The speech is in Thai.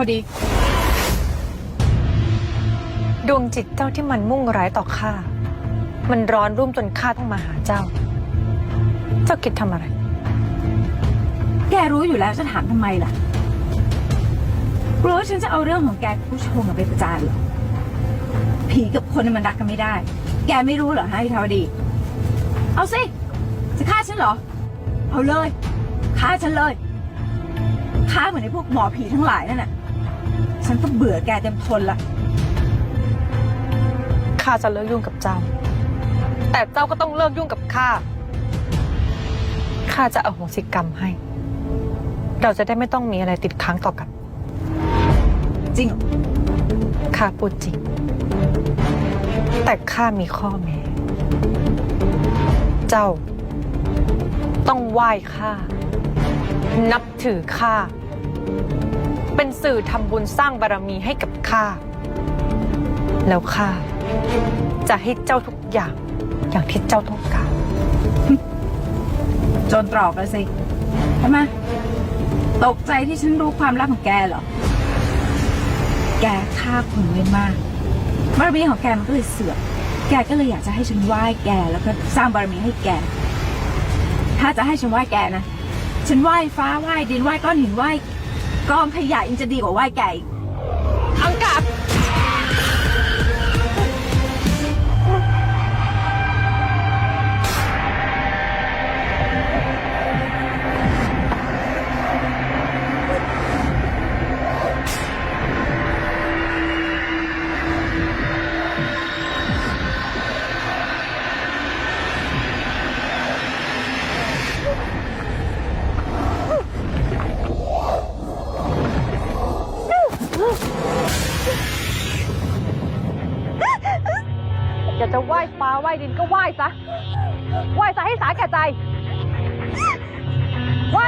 วดี ดวงจิตเจ้าที่มันมุ่งร้ายต่อข้า มันร้อนรุ่มจนข้าต้องมาหาเจ้า เจ้าคิดทำอะไร แกรู้อยู่แล้วจะถามทำไมล่ะกลัวว่าฉันจะเอาเรื่องของแกกับผู้ชมไปประจานเหรอ ผีกับคนมันรักกันไม่ได้ แกไม่รู้เหรอฮะทวดี เอาสิ จะฆ่าฉันเหรอ เอาเลย ฆ่าฉันเลย ฆ่าเหมือนไอ้พวกหมอผีทั้งหลายนั่นน่ะ ฉันก็เบื่อแกเต็มทนละ ข้าจะเลิกยุ่งกับเจ้า แต่เจ้าก็ต้องเลิกยุ่งกับข้า ข้าจะอโหสิกรรมให้ เราจะได้ไม่ต้องมีอะไรติดค้างต่อกัน จริงเหรอข้าพูดจริง แต่ข้ามีข้อแม้ เจ้า ต้องไหว้ข้า นับถือข้า เป็นสื่อทำบุญสร้างบารมีให้กับข้า แล้วข้าจะให้เจ้าทุกอย่างอย่างที่เจ้าต้องการ จนตรอกแล้วสิทำไมตกใจที่ฉันรู้ความลับของแกเหรอ แกฆ่าคนไว้มากบารมีของแกมันก็เลยเสื่อมแกก็เลยอยากจะให้ฉันไหว้แกแล้วก็สร้างบารมีให้แก ถ้าจะให้ฉันไหว้แกนะ ฉันไหว้ฟ้าไหว้ดินไหว้ก้อนหินไหว้ กองขยะยังจะดีกว่าไหว้แก่อังกับ อยากจะไหว้ฟ้าไหว้ดินก็ไหว้ซะ ไหว้ซะให้สาแก่ใจ ไหว้